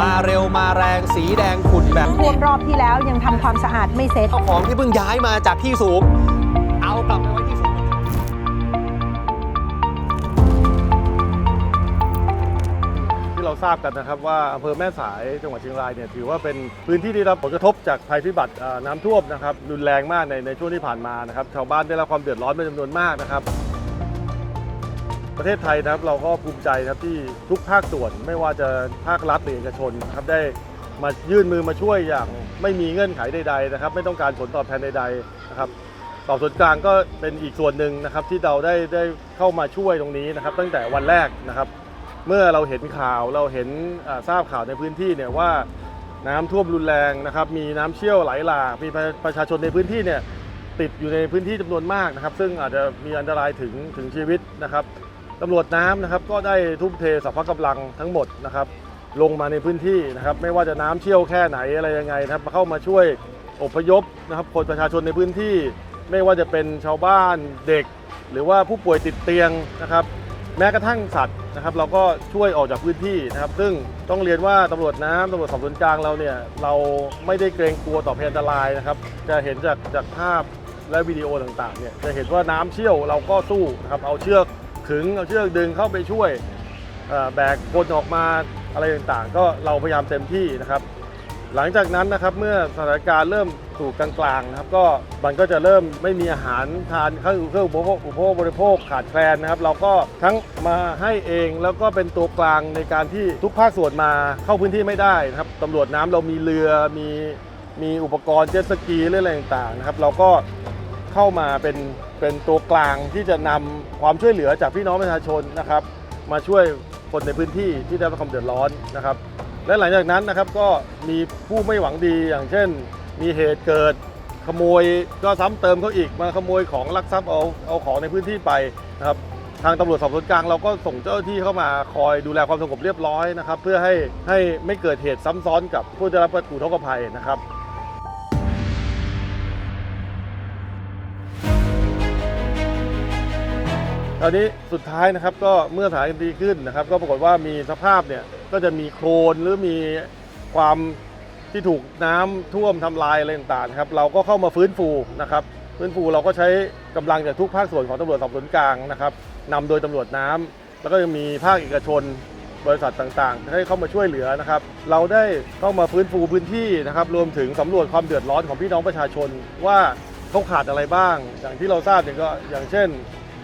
มาเร็วมาแรงสีแดงขุ่นแบบท่วนี้มรอบที่แล้วยังทำความสะอาดไม่เสร็จเจ้าของที่เพิ่งย้ายมาจากที่สูง เอากลับไปไว้ที่สูง ที่เราทราบกันนะครับว่าอำเภอแม่สายจังหวัดเชียงรายเนี่ยถือว่าเป็นพื้นที่ที่ได้รับผลกระทบจากภัยพิบัติอ่าน้ำท่วมนะครับรุนแรงมากในในช่วงที่ผ่านมานะครับชาวบ้านได้รับความเดือดร้อนเป็นจำนวนมากนะครับ ประเทศไทยนะครับเราก็ภูมิใจนะครับที่ทุกภาคส่วนไม่ว่าจะภาครัฐหรือเอกชนนะครับได้มายื่นมือมาช่วยอย่างไม่มีเงื่อนไขใดๆนะครับ ไม่ต้องการผลตอบแทนใดๆนะครับสอบสวนกลางก็เป็นอีกส่วนหนึ่งนะครับที่เราได้ได้เข้ามาช่วยตรงนี้นะครับ ตั้งแต่วันแรกนะครับ เมื่อเราเห็นข่าวเราเห็นทราบข่าวในพื้นที่เนี่ยว่าน้ำท่วมรุนแรงนะครับ มีน้ำเชี่ยวไหลหลากมีประประชาชนในพื้นที่เนี่ยติดอยู่ในพื้นที่จำนวนมากนะครับ ซึ่งอาจจะมีอันตรายถึงถึงชีวิตนะครับ ตำรวจน้ำนะครับก็ได้ทุ่มเทสรรพกำลังทั้งหมดนะครับลงมาในพื้นที่นะครับไม่ว่าจะน้ำเชี่ยวแค่ไหนอะไรยังไงนะครับมาเข้ามาช่วยอพยพนะครับคนประชาชนในพื้นที่ ไม่ว่าจะเป็นชาวบ้านเด็ก หรือว่าผู้ป่วยติดเตียงนะครับ แม้กระทั่งสัตว์นะครับ เราก็ช่วยออกจากพื้นที่นะครับ ซึ่งต้องเรียนว่าตำรวจน้ำตำรวจสอบสวนกลางเราเนี่ยเราไม่ได้เกรงกลัวต่อภัยอันตรายนะครับ จะเห็นจากจากภาพและวิดีโอต่างๆเนี่ยจะเห็นว่าน้ำเชี่ยวเราก็สู้นะครับเอาเชือก ขึงเอาเชือกดึงเข้าไปช่วยแบกคนออกมาอะไรต่างๆ ก็เราพยายามเต็มที่นะครับ หลังจากนั้นนะครับเมื่อสถานการณ์เริ่มสู่กลางๆนะครับก็มันก็จะเริ่มไม่มีอาหารทานเครื่องเครื่องอุปโภคอุปโภคบริโภคขาดแคลนนะครับ เราก็ทั้งมาให้เองแล้วก็เป็นตัวกลางในการที่ทุกภาคส่วนมาเข้าพื้นที่ไม่ได้นะครับตำรวจน้ำเรามีเรือมีมีอุปกรณ์เจ็ตสกีหรืออะไรต่างๆนะครับ เราก็ เข้ามาเป็นเป็นตัวกลางที่จะนำความช่วยเหลือจากพี่น้องประชาชนนะครับ มาช่วยคนในพื้นที่ที่ได้รับความเดือดร้อนนะครับ และหลังจากนั้นนะครับก็มีผู้ไม่หวังดีอย่างเช่น มีเหตุเกิดขโมยก็ซ้ำเติมเขาอีกมาขโมยของลักทรัพย์เอาเอาของในพื้นที่ไปนะครับทางตำรวจสอบสวนกลางเราก็ส่งเจ้าหน้าที่เข้ามาคอยดูแลความสงบเรียบร้อยนะครับ เพื่อให้ให้ไม่เกิดเหตุซ้ำซ้อนกับผู้ได้รับอุทกภัยนะครับ ตอนนี้สุดท้ายนะครับก็เมื่อสานการณ์ดีขึ้นนะครับ ก็ปรากฏว่ามีสภาพเนี่ยก็จะมีโคลนหรือมีความที่ถูกน้ำท่วมทำลายอะไรต่างๆครับเราก็เข้ามาฟื้นฟูนะครับ ฟื้นฟูเราก็ใช้กำลังจากทุกภาคส่วนของตำรวจสอบสวนกลางนะครับนำโดยตำรวจน้ำแล้วก็ยังมีภาคเอกชนบริษัทต่างๆ ให้เข้ามาช่วยเหลือนะครับ เราได้เข้ามาฟื้นฟูพื้นที่นะครับ รวมถึงสำรวจความเดือดร้อนของพี่น้องประชาชนว่าเขาขาดอะไรบ้าง อย่างที่เราทราบเนี่ยก็อย่างเช่น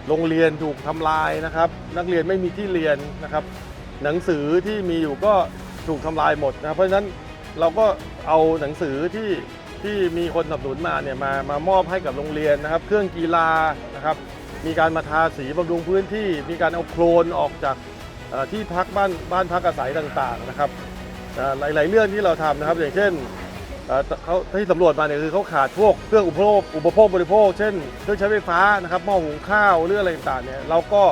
โรงเรียนถูกทำลายนะครับ นักเรียนไม่มีที่เรียนนะครับ หนังสือที่มีอยู่ก็ถูกทำลายหมดนะครับเพราะฉะนั้นเราก็เอาหนังสือที่ที่มีคนสนับสนุนมาเนี่ยมามามอบให้กับโรงเรียนนะครับ เครื่องกีฬานะครับ มีการมาทาสีบำรุงพื้นที่ มีการเอาโคลนออกจากที่พักบ้านบ้านพักอาศัยต่างๆนะครับหลายๆเรื่องที่เราทำนะครับ อย่างเช่น เขาที่สำรวจมาเนี่ยคือเขาขาดพวกเครื่องอุปโภคอุปโภคบริโภค เช่นเครื่องใช้ไฟฟ้านะครับหม้อหุงข้าวหรืออะไรต่างๆเนี่ยเราก็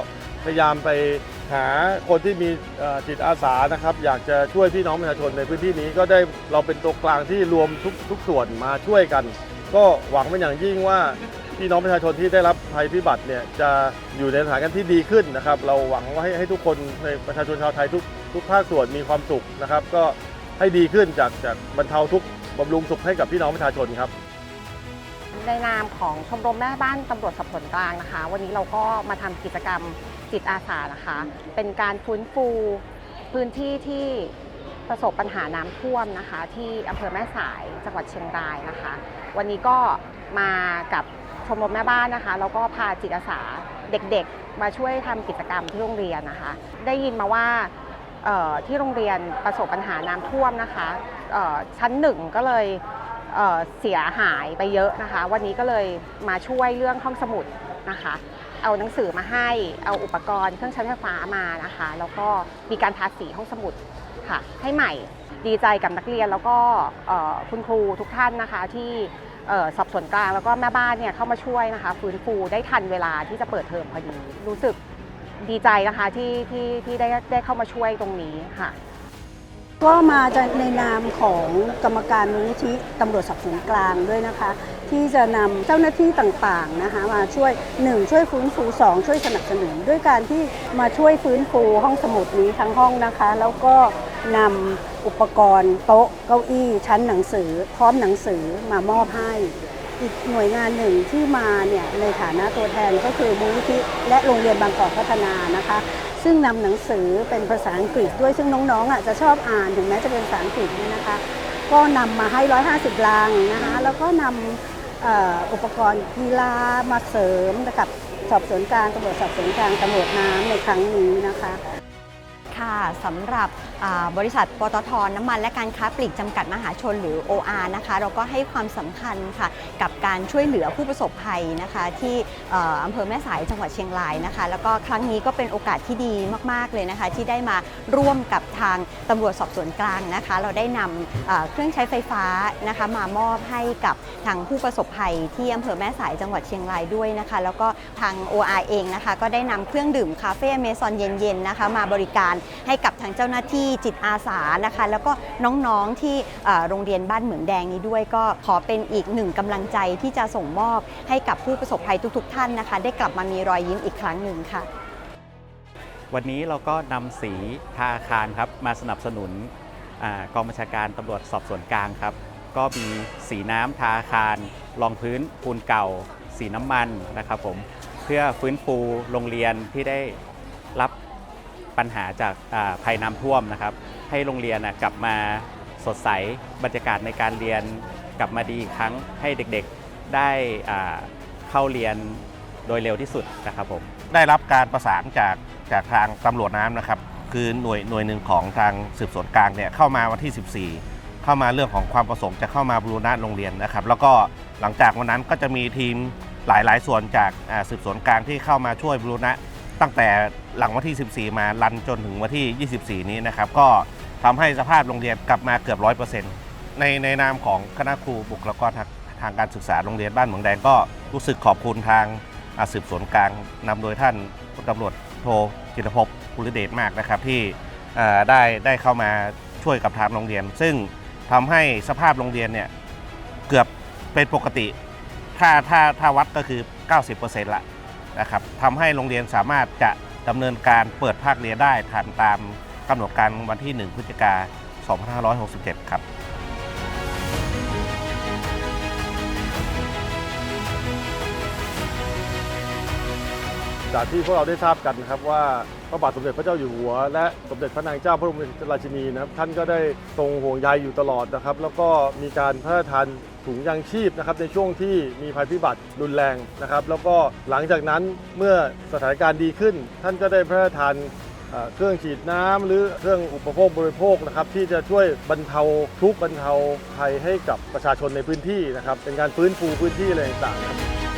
พยายามไปหาคนที่มีจิตอาสานะครับ อยากจะช่วยพี่น้องประชาชนในพื้นที่นี้ก็ได้เราเป็นตัวกลางที่รวมทุกทุกส่วนมาช่วยกัน ก็หวังเป็นอย่างยิ่งว่าพี่น้องประชาชนที่ได้รับภัยพิบัติเนี่ยจะอยู่ในสถานการณ์ที่ดีขึ้นนะครับ เราหวังว่าให้ให้ทุกคนในประชาชนชาวไทยทุกทุกภาคส่วนมีความสุขนะครับ ก็ให้ดีขึ้นจากจากบรรเทาทุก บำรุงสุขให้กับพี่น้องประชาชนครับ ในนามของชมรมแม่บ้านตำรวจสอบสวนกลางนะคะ วันนี้เราก็มาทำกิจกรรมจิตอาสานะคะ เป็นการฟื้นฟูพื้นที่ที่ประสบปัญหาน้ำท่วมนะคะ ที่อำเภอแม่สายจังหวัดเชียงรายนะคะ วันนี้ก็มากับชมรมแม่บ้านนะคะแล้วก็พาจิตอาสาเด็กๆ มาช่วยทำกิจกรรมที่โรงเรียนนะคะ ได้ยินมาว่าที่โรงเรียนประสบปัญหาน้ำท่วมนะคะ ชั้นหนึ่งก็เลยเเสียหายไปเยอะนะคะ วันนี้ก็เลยมาช่วยเรื่องห้องสมุดนะคะ เอาหนังสือมาให้ เอาอุปกรณ์เครื่องใช้ไฟฟ้ามานะคะ แล้วก็มีการทาสีห้องสมุดค่ะ ให้ใหม่ดีใจกับนักเรียนแล้วก็คุณครูทุกท่านนะคะที่สอบสวนกลางแล้วก็แม่บ้านเนี่ยเข้ามาช่วยนะคะ ฟื้นฟูได้ทันเวลาที่จะเปิดเทอมพอดี รู้สึกดีใจนะคะที่ที่ที่ได้ได้เข้ามาช่วยตรงนี้ค่ะ ก็มาจะในนามของกรรมการมูลนิธิตำรวจสอบสวนกลางด้วยนะคะ ที่จะนำเจ้าหน้าที่ต่างๆนะคะมาช่วย 1 ช่วยฟื้นฟู 2 ช่วยสนับสนุน ด้วยการที่มาช่วยฟื้นฟูห้องสมุดนี้ทั้งห้องนะคะ แล้วก็นำอุปกรณ์โต๊ะเก้าอี้ชั้นหนังสือ พร้อมหนังสือมามอบให้ อีกหน่วยงานหนึ่งที่มาเนี่ยในฐานะตัวแทนก็คือมูลนิธิและโรงเรียนบางกอกพัฒนานะคะ ซึ่งนำหนังสือเป็นภาษาอังกฤษด้วยซึ่งน้องๆอะจะชอบอ่านถึงแม้จะเป็นภาษาอังกฤษเนี่ยนะคะ ก็นำมาให้ 150 ลังนะคะแล้วก็นำเอ่ออุปกรณ์กีฬามาเสริมกับสอบสวนกลางตำรวจสอบสวนกลางตำรวจน้ำในครั้งนี้นะคะ ค่ะสำหรับอ่า บริษัทปตทน้ำมันและการค้าปลีกจำกัดมหาชนหรือ OR นะคะเราก็ให้ความสำคัญค่ะกับการช่วยเหลือผู้ประสบภัยนะคะที่อำเภอแม่สายจังหวัดเชียงรายนะคะแล้วก็ครั้งนี้ก็เป็นโอกาสที่ดีมาก ๆ เลยนะคะ ที่ได้มาร่วมกับทางตำรวจสอบสวนกลางนะคะ เราได้นำเอ่อเครื่องใช้ไฟฟ้านะคะมามอบให้กับทางผู้ประสบภัยที่อำเภอแม่สายจังหวัดเชียงรายด้วยนะคะ แล้วก็ทาง OR เองนะคะก็ได้นำเครื่องดื่มคาเฟ่เมซอนเย็นๆนะคะมาบริการให้กับทางเจ้าหน้าที่จิตอาสานะคะ แล้วก็น้องๆที่โรงเรียนบ้านเหมืองแดงนี้ด้วยก็ขอเป็นอีกหนึ่งกำลังใจที่จะส่งมอบให้กับผู้ประสบภัยทุกๆ ท่านนะคะ ได้กลับมามีรอยยิ้มอีกครั้งหนึ่งค่ะ วันนี้เราก็นำสีทาอาคารครับมาสนับสนุนอกองบัญชาการตำรวจสอบสวนกลางครับ ก็มีสีน้ำทาอาคารรองพื้นปูนเก่า สีน้ำมันนะครับผมเพื่อฟื้นฟูโรงเรียนที่ได้รับ ปัญหาจากอ่าภัยน้ำท่วมนะครับ ให้โรงเรียนกลับมาสดใสบรรยากาศในการเรียนกลับมาดีอีกครั้งให้เด็กๆได้เข้าเรียนโดยเร็วที่สุดนะครับผมได้รับการประสานจากจากทางตำรวจน้ำนะครับ คือหน่วยหน่วยหนึ่งของทางสืบสวนกลางเนี่ยเข้ามาวันที่ 14 เข้ามาเรื่องของความประสงค์จะเข้ามาบรูรณะโรงเรียนนะครับ แล้วก็หลังจากวันนั้นก็จะมีทีมหลาย ๆ ส่วนจากสืบสวนกลางที่เข้ามาช่วยบรูรณะตั้งแต่ หลังวันที่ 14 มารันจนถึงวันที่ 24 นี้นะครับ ก็ทำให้สภาพโรงเรียนกลับมาเกือบ 100%ในในนามของคณะครูบุคลากรทางทางการศึกษาโรงเรียนบ้านเหมืองแดงก็รู้สึกขอบคุณทางอ่าสืบสวนกลางนำโดยท่านพลตำรวจโทจิตรภพภูริเดชมากนะครับที่ได้ได้เข้ามาช่วยกับทางโรงเรียน ซึ่งทำให้สภาพโรงเรียนเนี่ยเกือบเป็นปกติ ถ้าถ้าถ้าวัดก็คือ 90%ละนะครับทำให้โรงเรียนสามารถจะ ดำเนินการเปิดภาคเรียนได้ทันตามกำหนดการวันที่ 1 พฤศจิกา2567 ครับ จากที่พวกเราได้ทราบกันนะครับว่าพระบาทสมเด็จพระเจ้าอยู่หัว และสมเด็จพระนางเจ้าพระบรมราชินีนะครับท่านก็ได้ทรงห่วงใยอยู่ตลอดนะครับ แล้วก็มีการพระราชทานถุงยางชีพนะครับในช่วงที่มีภัยพิบัติรุนแรงนะครับ แล้วก็หลังจากนั้นเมื่อสถานการณ์ดีขึ้น ท่านก็ได้พระราชทานเครื่องฉีดน้ำหรือเครื่องอุปโภคบริโภคนะครับที่จะช่วยบรรเทาทุกข์บรรเทาภัยให้กับประชาชนในพื้นที่นะครับเป็นการฟื้นฟูพื้นที่อะไรต่างๆครับ